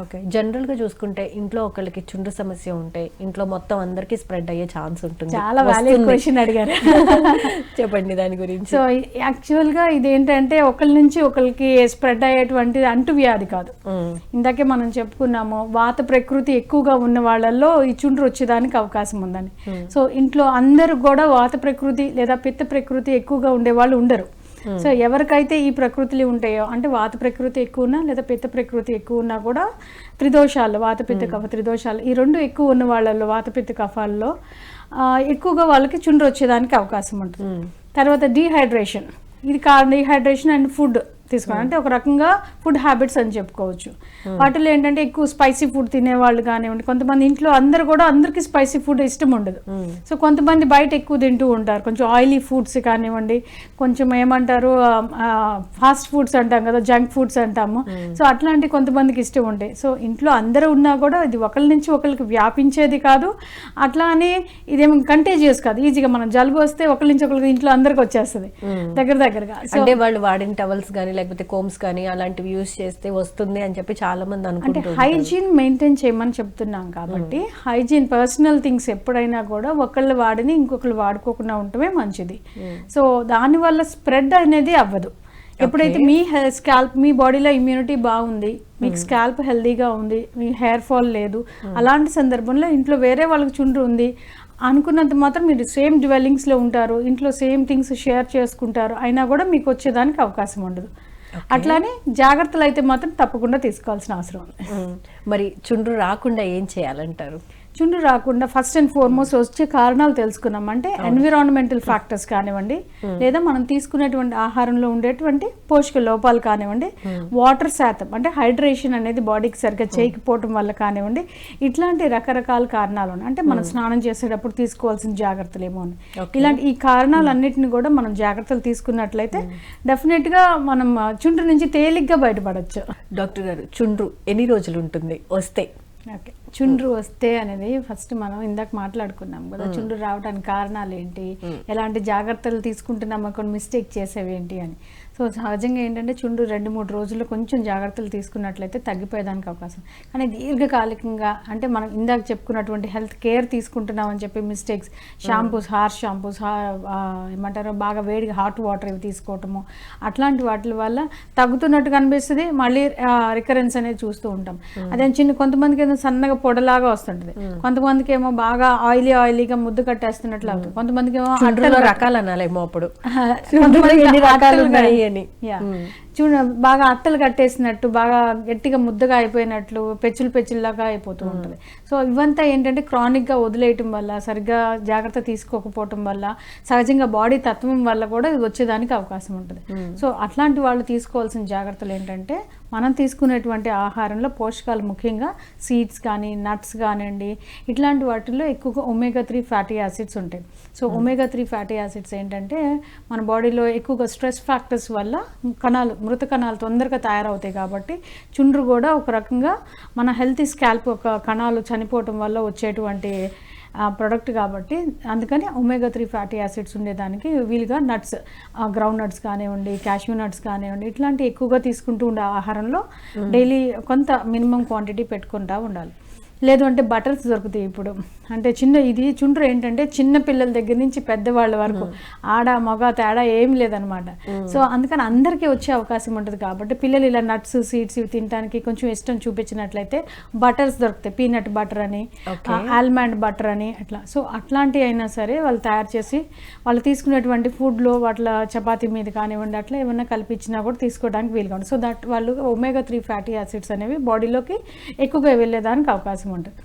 Okay జనరల్గా చూసుకుంటే ఇంట్లో ఒకరికి చుండ్రు సమస్య ఉంటే ఇంట్లో మొత్తం అందరికి స్ప్రెడ్ అయ్యే ఛాన్స్ ఉంటుంది. చాలా వస్తుంది. క్వశ్చన్ అడిగారు. చెప్పండి దాని గురించి. సో యాక్చువల్గా ఇదేంటంటే ఒకరి నుంచి ఒకరికి స్ప్రెడ్ అయ్యేటువంటి అంటు వ్యాధి కాదు. మ్మ్. ఇందాకే మనం చెప్పుకున్నాము వాత ప్రకృతి ఎక్కువగా ఉన్న వాళ్ళల్లో ఈ చుండ్రు వచ్చేదానికి అవకాశం ఉందని. సో ఇంట్లో అందరూ కూడా వాత ప్రకృతి లేదా పిత్త ప్రకృతి ఎక్కువగా ఉండే వాళ్ళు ఉండరు. సో ఎవరికైతే ఈ ప్రకృతులు ఉంటాయో అంటే వాత ప్రకృతి ఎక్కువ ఉన్నా లేదా పిత్త ప్రకృతి ఎక్కువ ఉన్నా కూడా త్రిదోషాలు వాత పిత్త కఫ త్రిదోషాలు ఈ రెండు ఎక్కువ ఉన్న వాళ్ళల్లో వాత పిత్త కఫాల్లో ఎక్కువగా వాళ్ళకి చుండ్రు వచ్చేదానికి అవకాశం ఉంటుంది. తర్వాత డీహైడ్రేషన్ ఇది కా డీహైడ్రేషన్ అండ్ ఫుడ్ తీసుకోవాలి. అంటే ఒక రకంగా ఫుడ్ హ్యాబిట్స్ అని చెప్పుకోవచ్చు. వాటిలో ఏంటంటే ఎక్కువ స్పైసీ ఫుడ్ తినేవాళ్ళు కానివ్వండి కొంతమంది ఇంట్లో అందరు కూడా అందరికీ స్పైసీ ఫుడ్ ఇష్టం ఉండదు. సో కొంతమంది బయట ఎక్కువ తింటూ ఉంటారు. కొంచెం ఆయిలీ ఫుడ్స్ కానివ్వండి కొంచెం ఏమంటారు ఫాస్ట్ ఫుడ్స్ అంటాం కదా జంక్ ఫుడ్స్ అంటాము. సో అట్లాంటి కొంతమందికి ఇష్టం ఉంటాయి సో ఇంట్లో అందరూ ఉన్నా కూడా ఇది ఒకరి నుంచి ఒకరికి వ్యాపించేది కాదు. అట్లా అని ఇదేమో కంటేజియస్ కాదు ఈజీగా మనం జలుబు వస్తే ఒకరి నుంచి ఒకరికి ఇంట్లో అందరికి వచ్చేస్తుంది. దగ్గర దగ్గరగా. అంటే వాళ్ళు వాడిన టవల్స్ కానీ లేకపోతే కోమ్స్ కానీ అలాంటివి యూస్ చేస్తే వస్తుంది అని చెప్పి చాలా మంది అంటే అనుకుంటారు హైజీన్ మెయింటైన్ చేయమని చెప్తున్నాం కాబట్టి హైజీన్ పర్సనల్ థింగ్స్ ఎప్పుడైనా కూడా ఒకళ్ళు వాడిని ఇంకొకళ్ళు వాడుకోకుండా ఉండటమే మంచిది. సో దానివల్ల స్ప్రెడ్ అనేది అవ్వదు. ఎప్పుడైతే మీ స్కాల్ప్ మీ బాడీలో ఇమ్యూనిటీ బాగుంది మీకు స్కాల్ప్ హెల్దీగా ఉంది మీ హెయిర్ ఫాల్ లేదు అలాంటి సందర్భంలో ఇంట్లో వేరే వాళ్ళకి చుండ్రు ఉంది అనుకున్నంత మాత్రం మీరు సేమ్ డ్వెల్లింగ్స్లో ఉంటారు ఇంట్లో సేమ్ థింగ్స్ షేర్ చేసుకుంటారు అయినా కూడా మీకు వచ్చేదానికి అవకాశం ఉండదు. అట్లానే జాగ్రత్తలు అయితే మాత్రం తప్పకుండా తీసుకోవాల్సిన అవసరం ఉంది. మరి చుండ్రు రాకుండా ఏం చేయాలంటారు? చుండ్రు రాకుండా ఫస్ట్ అండ్ ఫార్మోస్ట్ వచ్చే కారణాలు తెలుసుకున్నాం. అంటే ఎన్విరాన్మెంటల్ ఫ్యాక్టర్స్ కానివ్వండి లేదా మనం తీసుకునేటువంటి ఆహారంలో ఉండేటువంటి పోషక లోపాలు కానివ్వండి వాటర్ శాతం అంటే హైడ్రేషన్ అనేది బాడీకి సరిగ్గా చేయకపోవటం వల్ల కానివ్వండి ఇట్లాంటి రకరకాల కారణాలు ఉన్నాయి. అంటే మనం స్నానం చేసేటప్పుడు తీసుకోవాల్సిన జాగ్రత్తలు ఏమో ఇలాంటి ఈ కారణాలన్నిటిని కూడా మనం జాగ్రత్తలు తీసుకున్నట్లయితే డెఫినెట్గా మనం చుండ్రు నుంచి తేలిగ్గా బయటపడవచ్చు డాక్టర్ గారు చుండ్రు ఎన్ని రోజులు ఉంటుంది? వస్తే. ఓకే. చుండ్రు వస్తే అనేది ఫస్ట్ మనం ఇందాక మాట్లాడుకున్నాం కదా చుండ్రు రావడానికి కారణాలు ఏంటి? ఎలాంటి జాగ్రత్తలు తీసుకుంటున్నాం? కొన్ని మిస్టేక్ చేసేవి ఏంటి అని. సో సహజంగా ఏంటంటే చుండ్రు రెండు మూడు రోజుల్లో కొంచెం జాగ్రత్తలు తీసుకున్నట్లయితే తగ్గిపోయేదానికి అవకాశం. కానీ దీర్ఘకాలికంగా అంటే మనం ఇందాక చెప్పుకున్నటువంటి హెల్త్ కేర్ తీసుకుంటున్నాం అని చెప్పి మిస్టేక్స్ షాంపూస్ హార్ష్ షాంపూస్ ఏమంటారు బాగా వేడిగా హాట్ వాటర్ ఇవి తీసుకోవటము అట్లాంటి వాటి వల్ల తగ్గుతున్నట్టు కనిపిస్తుంది మళ్ళీ రికరెన్స్ అనేది చూస్తూ ఉంటాం. అదే చిన్న కొంతమందికి ఏదో సన్నగా పొడలాగా వస్తుంటది. కొంతమందికి ఏమో బాగా ఆయిలీ ఆయిలీగా ముద్దు కట్టేస్తున్నట్లు అవుతుంది. కొంతమందికి ఏమో రకాలు అనాలేమో అప్పుడు. రకాలు అట్టలు ఉన్నాయి అని యా. చూడ బాగా అట్టలు కట్టేసినట్టు బాగా గట్టిగా ముద్దగా అయిపోయినట్లు పెచ్చులు పెచ్చుల్లాగా అయిపోతూ ఉంటుంది. సో ఇవంతా ఏంటంటే క్రానిక్గా వదిలేయటం వల్ల సరిగ్గా జాగ్రత్త తీసుకోకపోవటం వల్ల సహజంగా బాడీ తత్వం వల్ల కూడా ఇది వచ్చేదానికి అవకాశం ఉంటుంది. సో అట్లాంటి వాళ్ళు తీసుకోవాల్సిన జాగ్రత్తలు ఏంటంటే మనం తీసుకునేటువంటి ఆహారంలో పోషకాలు ముఖ్యంగా సీడ్స్ కానీ నట్స్ కానివ్వండి ఇట్లాంటి వాటిల్లో ఎక్కువగా ఒమేగా త్రీ ఫ్యాటీ యాసిడ్స్ ఉంటాయి. So omega three fatty acids ఏంటంటే మన బాడీలో ఎక్కువగా స్ట్రెస్ ఫ్యాక్టర్స్ వల్ల కణాలు మృత కణాలు తొందరగా తయారవుతాయి కాబట్టి చుండ్రు కూడా ఒక రకంగా మన హెల్తీ స్కాల్ప్ ఒక కణాలు చనిపోవటం వల్ల వచ్చేటువంటి ప్రొడక్ట్ కాబట్టి అందుకని ఒమేగా త్రీ ఫ్యాటీ యాసిడ్స్ ఉండేదానికి వీలుగా నట్స్ గ్రౌండ్ నట్స్ కానివ్వండి క్యాష్యూ నట్స్ కానివ్వండి ఇట్లాంటి ఎక్కువగా తీసుకుంటూ ఉండే ఆహారంలో డైలీ కొంత మినిమం క్వాంటిటీ పెట్టుకుంటా ఉండాలి. లేదు అంటే బటర్స్ దొరుకుతాయి ఇప్పుడు. అంటే చిన్న ఇది చుండ్రు ఏంటంటే చిన్న పిల్లల దగ్గర నుంచి పెద్దవాళ్ళ వరకు. ఆడ మగ తేడా ఏం లేదనమాట. సో అందుకని అందరికీ వచ్చే అవకాశం ఉంటుంది కాబట్టి పిల్లలు ఇలా నట్స్ సీడ్స్ ఇవి తినడానికి కొంచెం ఇష్టం చూపించినట్లయితే బటర్స్ దొరుకుతాయి. పీనట్ బటర్ అని ఆల్మండ్ బటర్ అని అట్లా. సో అట్లాంటివి అయినా సరే వాళ్ళు తయారు చేసి వాళ్ళు తీసుకునేటువంటి ఫుడ్లో వాటిలో చపాతీ మీద కానివ్వండి అట్లా ఏమన్నా కల్పించినా కూడా తీసుకోవడానికి వీలుగా ఉంటుంది సో దట్ వాళ్ళు ఒమేగా త్రీ ఫ్యాటీ యాసిడ్స్ అనేవి బాడీలోకి ఎక్కువగా వెళ్ళేదానికి అవకాశం ఉంటుంది